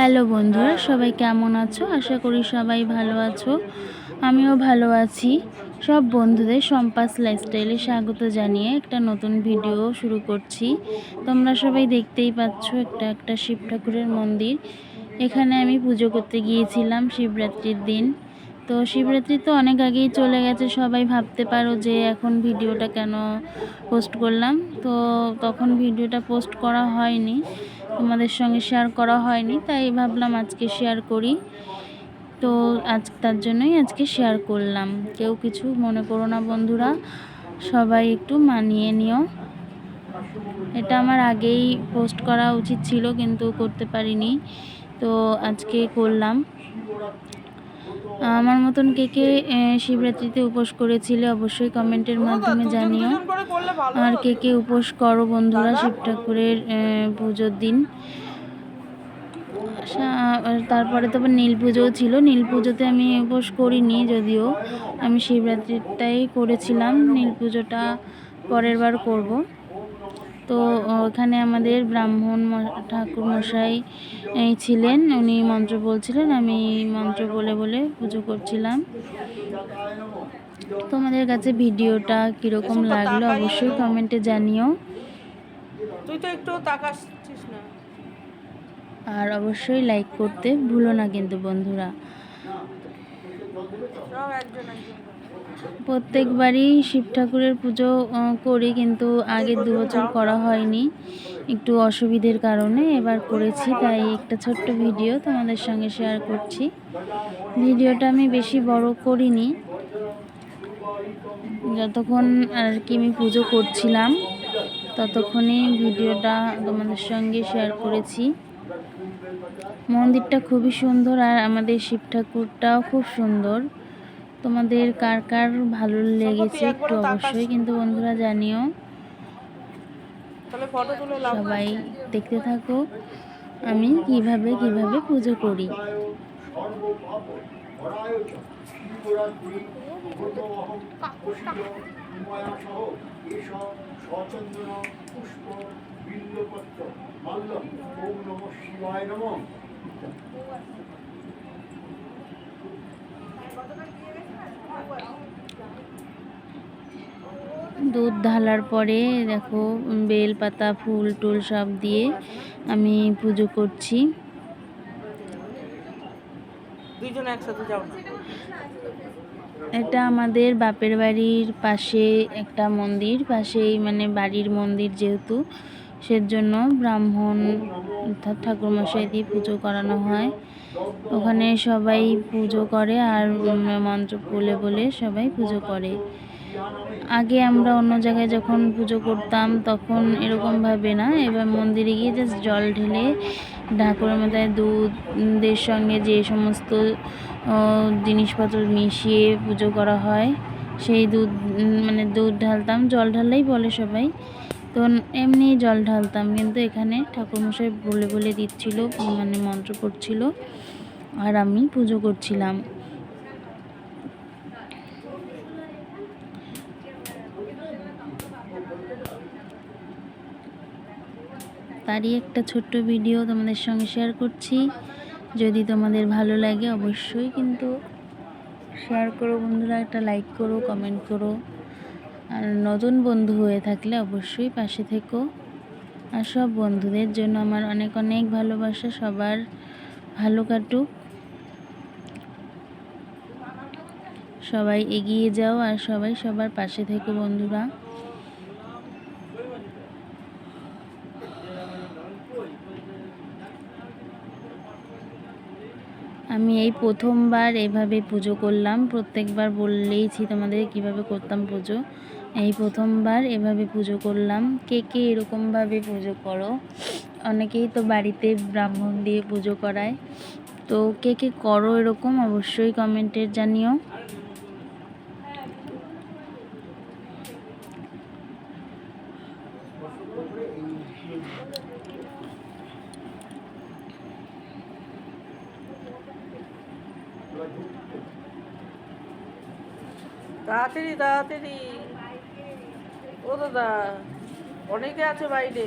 Hello বন্ধুরা, সবাই কেমন আছো? আশা করি সবাই ভালো আছো। আমিও ভালো আছি। সব বন্ধুদের সম্পাস লাইফস্টাইলে স্বাগত জানিয়ে একটা নতুন ভিডিও শুরু করছি। তোমরা সবাই দেখতেই পাচ্ছ একটা একটা শিব ঠাকুরের মন্দির। এখানে আমি পুজো করতে গিয়েছিলাম শিবরাত্রির দিন। তো শিবরাত্রি তো অনেক আগেই চলে গেছে, সবাই ভাবতে পারো যে এখন ভিডিওটা কেন পোস্ট করলাম। তো তখন ভিডিওটা পোস্ট করা হয়নি। তোমাদের সঙ্গে শেয়ার করা হয়নি, তাই ভাবলাম আজকে শেয়ার করি। তো আজ তার জন্যই আজকে শেয়ার করলাম। কেউ কিছু মনে করো না বন্ধুরা, সবাই একটু মানিয়ে নিও। এটা আমার আগেই পোস্ট করা উচিত ছিল, কিন্তু করতে পারিনি। তো আজকে করলাম। আমার মতন কে কে শিবরাত্রিতে উপোস করেছিলে অবশ্যই কমেন্টের মাধ্যমে জানিও। আর কে কে উপোস করো বন্ধুরা শিব ঠাকুরের পুজোর দিন। তারপরে তো আবার নীল পুজোও ছিল। নীল পুজোতে আমি উপোস করিনি যদিও। আমি শিবরাত্রিটাই করেছিলাম। নীল পুজোটা পরের বার করব। তো ওখানে আমাদের ব্রাহ্মণ ঠাকুর মশাই ছিলেন। উনি মন্ত্র বলছিলেন আমি মন্ত্র বলে বলে পুজো করছিলাম। তোমাদের কাছে ভিডিওটা কীরকম লাগল অবশ্যই কমেন্টে জানিও। তুই তো একটু তাকাচ্ছিস না। আর অবশ্যই লাইক করতে ভুলো না কিন্তু বন্ধুরা। প্রত্যেকবারই শিব ঠাকুরের পুজো করি কিন্তু আগের দু বছর করা হয়নি। একটু অসুবিধের কারণে এবার করেছি, তাই একটা ছোট্ট ভিডিও তোমাদের সঙ্গে শেয়ার করছি। ভিডিওটা আমি বেশি বড় করিনি। যতক্ষণ আর কি আমি পুজো করছিলাম ততক্ষণই ভিডিওটা তোমাদের সঙ্গে শেয়ার করেছি। মন্দিরটা খুবই সুন্দর আর আমাদের শিব ঠাকুরটাও খুব সুন্দর। তোমাদের কার কার ভালো লেগেছে একটু অবশ্যই কিন্তু বন্ধুরা জানিও। তাহলে ফটো তুলে লাভ সবাই দেখতে থাকো আমি কীভাবে কীভাবে পুজো করি। দুধ ঢালার পরে দেখো বেল পাতা ফুল টুল সব দিয়ে আমি পুজো করছি। এটা আমাদের বাপের বাড়ির পাশে একটা মন্দির পাশেই মানে বাড়ির মন্দির যেহেতু সেজন্য ব্রাহ্মণ অর্থাৎ ঠাকুরমশাই দিয়ে পুজো করানো হয়। ওখানে সবাই পুজো করে আর মন্ত্র বলে বলে সবাই পুজো করে। আগে আমরা অন্য জায়গায় যখন পুজো করতাম তখন এরকমভাবে না। এবার মন্দিরে গিয়ে জাস্ট জল ঢেলে ঠাকুরের মাথায় দুধের সঙ্গে যে সমস্ত জিনিসপত্র মিশিয়ে পুজো করা হয়, সেই দুধ মানে দুধ ঢালতাম, জল ঢাললেই বলে সবাই। তো এমনি জল ঢালতাম, কিন্তু এখানে ঠাকুরমশাই বলে বলে দিচ্ছিল মানে মন্ত্র করছিল, আর আমি পুজো করছিলাম। তারই একটা ছোট্ট ভিডিও তোমাদের সঙ্গে শেয়ার করছি। যদি তোমাদের ভালো লাগে অবশ্যই কিন্তু শেয়ার করো বন্ধুরা, একটা লাইক করো কমেন্ট করো। আর নতুন বন্ধু হয়ে থাকলে অবশ্যই পাশে থেকো। আর সব বন্ধুদের জন্য আমার অনেক অনেক ভালোবাসা, সবার ভালো কাটুক। সবাই এগিয়ে যাও আর সবাই সবার পাশে থেকো বন্ধুরা। আমি এই প্রথমবার এভাবে পুজো করলাম। প্রত্যেকবার বললেইছি তোমাদের কীভাবে করতাম পুজো? এই প্রথমবার এভাবে পুজো করলাম। কে কে এরকমভাবে পুজো করো? অনেকেই তো বাড়িতে ব্রাহ্মণ দিয়ে পুজো করায়। তো কে কে করো এরকম অবশ্যই কমেন্টে জানিও। তাড়াতাড়ি তাড়াতাড়ি। ও দাদা অনেকে আছে বাইরে।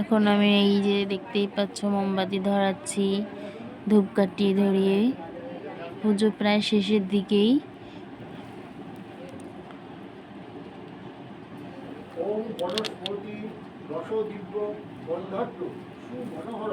এখন আমি এই যে দেখতেই পাচ্ছ মোমবাতি ধরাচ্ছি ধূপকাঠি ধরিয়ে। পুজো প্রায় শেষের দিকেই। ওম বনস্পতি রস দিব্য গন্ধাঢ্য সুমনোহর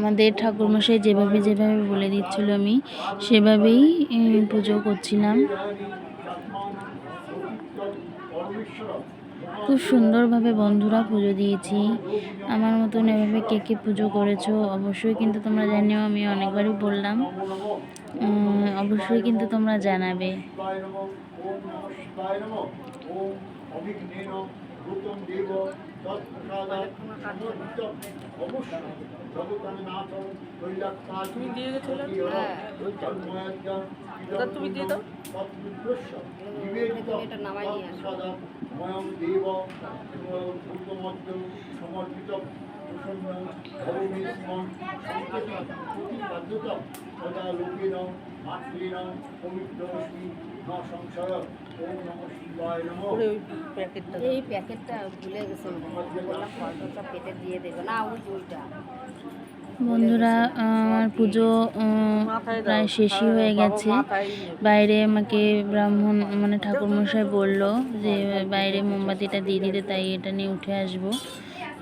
আমাদের ঠাকুরমশাই যেভাবে যেভাবে বলে দিচ্ছিল, আমি সেভাবেই পুজো করছিলাম। খুব সুন্দরভাবে বন্ধুরা পুজো দিয়েছি। আমার মতন এভাবে কে কে পুজো করেছ, অবশ্যই কিন্তু তোমরা জানিও, আমি অনেকবারই বললাম। অবশ্যই কিন্তু তোমরা জানাবে। তুমি দিয়ে গেছিলে? হ্যাঁ। তুমি দিয়ে দাও। এটা নামাই নিয়ে আসো। তৎপ্রসাদাৎ সদা মাতৃণ সংশয় ওম নম শিবায় নম। এই প্যাকেটটা ভুলে গেছে বললাম ফলটা সব দিয়ে দেবে। না ওই ওইটা। বন্ধুরা আমার পুজো। প্রায় শেষই হয়ে গেছে। বাইরে আমাকে ব্রাহ্মণ মানে ঠাকুরমশাই বলল যে বাইরে মোমবাতিটা দিয়ে দিতে তাই এটা নিয়ে উঠে আসব।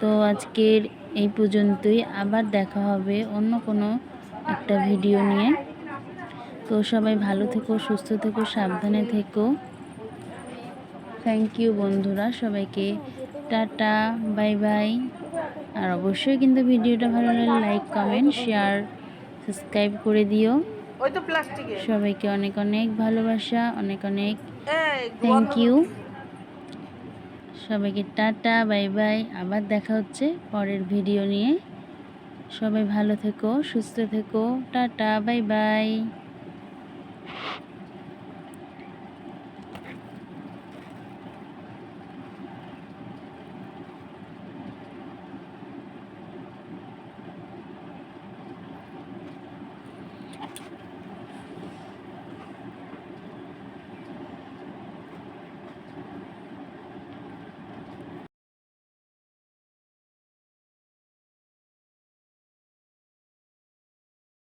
তো আজকের এই পর্যন্তই। আবার দেখা হবে অন্য কোনো একটা ভিডিও নিয়ে। তো সবাই ভালো থেকো সুস্থ থেকো সাবধানে থেকো। থ্যাংক ইউ বন্ধুরা সবাইকে টাটা বাই বাই আর অবশ্যই কিন্তু ভিডিওটা ভালো লাগলে লাইক কমেন্ট শেয়ার সাবস্ক্রাইব করে দিও। ওই তো প্লাস্টিকে সবাইকে অনেক অনেক ভালোবাসা অনেক অনেক থ্যাংক ইউ সবাইকে টাটা, বাই বাই। আবার দেখা হচ্ছে পরের ভিডিও নিয়ে। সবাই ভালো থেকো, সুস্থ থেকো। Tata, bye bye.